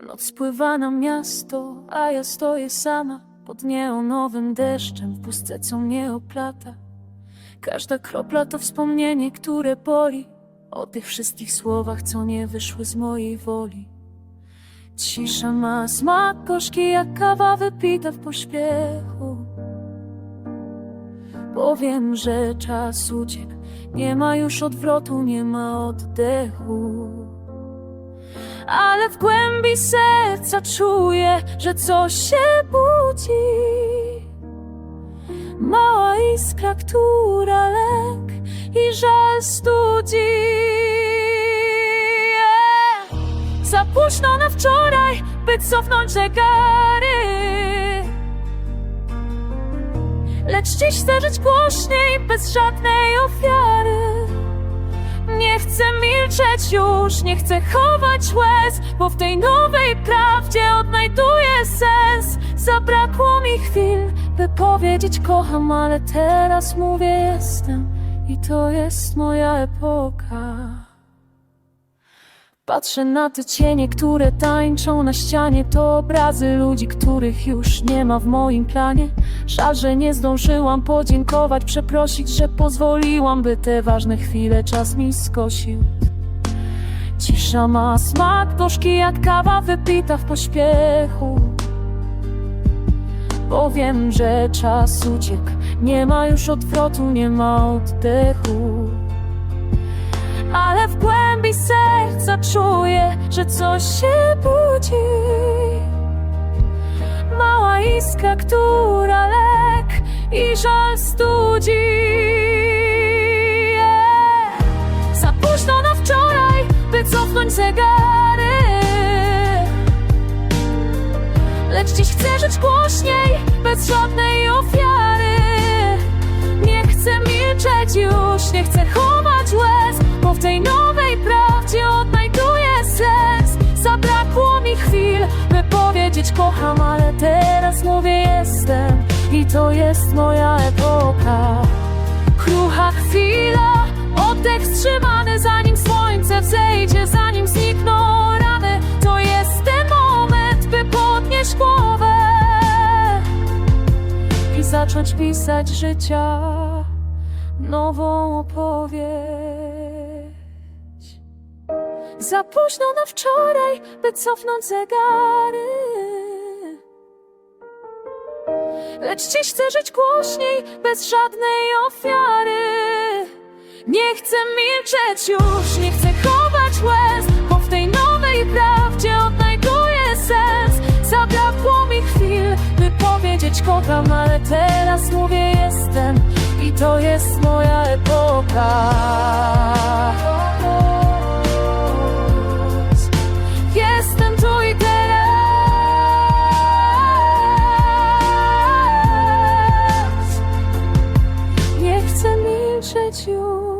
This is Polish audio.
Noc spływa na miasto, a ja stoję sama pod neonowym deszczem w pustce, co mnie oplata. Każda kropla to wspomnienie, które boli o tych wszystkich słowach, co nie wyszły z mojej woli. Cisza ma smak gorzki jak kawa wypita w pośpiechu. Powiem, że czas uciekł, nie ma już odwrotu, nie ma oddechu. Ale w głębi serca czuję, że coś się budzi. Mała iskra, która lęk i żal studzi. Za późno na wczoraj, by cofnąć zegary. Lecz dziś chcę żyć głośniej, bez żadnej ofiary. Nie chcę milczeć już, nie chcę chować łez, bo w tej nowej prawdzie odnajduję sens. Zabrakło mi chwil, by powiedzieć kocham, ale teraz mówię jestem i to jest moja epoka. Patrzę na te cienie, które tańczą na ścianie. To obrazy ludzi, których już nie ma w moim planie. Żal, że nie zdążyłam podziękować, przeprosić, że pozwoliłam By te ważne chwile czas mi skosił. Cisza ma smak gorzki jak kawa wypita w pośpiechu. Bo wiem, że czas uciekł. Nie ma już odwrotu, nie ma oddechu ale w głębi serca czuję, że coś się budzi. Mała iskra, która lek i żal studzi. Za późno na wczoraj, by cofnąć zegary. Lecz dziś chcę żyć głośniej, kocham, ale teraz mówię jestem i to jest moja epoka. Krucha chwila, oddech wstrzymany, zanim słońce wzejdzie, zanim znikną rany. To jest ten moment, by podnieść głowę i zacząć pisać życia nową opowieść. Za późno na wczoraj, by cofnąć zegary. Lecz dziś chcę żyć głośniej, bez żadnej ofiary. Nie chcę milczeć już, nie chcę chować łez, bo w tej nowej prawdzie odnajduję sens. Zabrakło mi chwil, by powiedzieć kocham, ale teraz mówię jestem i to jest moja epoka. 追求